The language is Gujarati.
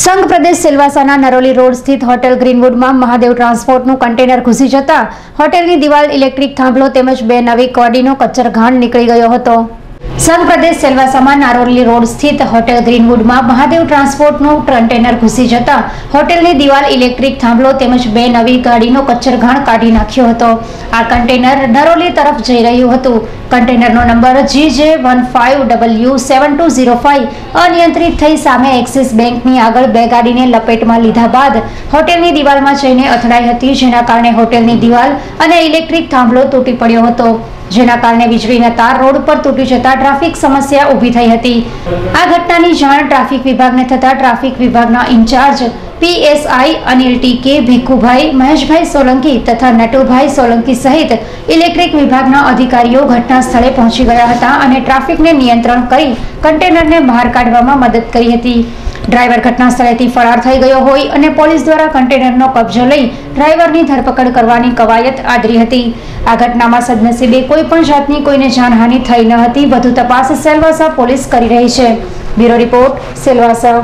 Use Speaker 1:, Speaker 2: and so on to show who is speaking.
Speaker 1: સંઘ પ્રદેશ સિલવાસાના નરોલી રોડ સ્થિત હોટેલ ગ્રીનવુડમાં મહાદેવ ટ્રાન્સપોર્ટનું કન્ટેનર ઘૂસી જતા હોટેલની દિવાલ ઇલેક્ટ્રિક થાંભલો તેમજ બે નવી કોડીનો કચ્ચરઘાણ નીકળી ગયો હતો. સંઘ પ્રદેશ સેલવાસામાં નારોલી રોડ સ્થિત હોટેલ ગ્રીનવુડમાં મહાદેવ ટ્રાન્સપોર્ટનું કન્ટેનર ઘૂસી જતા હોટેલની દિવાલ ઇલેક્ટ્રિક થાંભલો તેમજ બે નવી ગાડીનો કચ્છરઘાણ કાઢી નાખ્યો હતો. આ કન્ટેનર નરોલી તરફ જઈ રહ્યું હતું. કન્ટેનરનો number G J one five W seven two zero five અનિયંત્રિત થઈ સામે એક્સિસ બેંકની આગળ બે ગાડીને લપેટમાં લીધા બાદ હોટેલની દિવાલમાં જઈને અથડાઈ હતી, જેના કારણે હોટેલની દિવાલ અને ઇલેક્ટ્રિક થાંભલો તૂટી પડ્યો હતો. જેના કારણે વીજળીના તાર રોડ પર તૂટી જતા ટ્રાફિક સમસ્યા ઊભી થઈ હતી. આ ઘટનાની જાણ ટ્રાફિક વિભાગને થતાં ટ્રાફિક વિભાગના in charge PSI Anil TK Bhikhubhai, Maheshbhai Solanki તથા નટુભાઈ સોલંકી સહિત ઇલેક્ટ્રિક વિભાગના અધિકારીઓ ઘટના સ્થળે પહોંચી ગયા હતા અને ટ્રાફિકને નિયંત્રણ કરી કન્ટેનરને બહાર કાઢવામાં મદદ કરી હતી. ડ્રાઈવર ઘટના સ્થળેથી ફરાર થઈ ગયો હોય અને પોલીસ દ્વારા કન્ટેનરનો કબજો લઈ ડ્રાઈવરની ધરપકડ કરવાની કવાયત આદરી હતી. આ ઘટનામાં સદનસીબે કોઈ પણ જાતની કોઈને જાનહાનિ થઈ ન હતી. વધુ તપાસ સેલવાસા પોલીસ કરી રહી છે. Bureau report, Silvassa.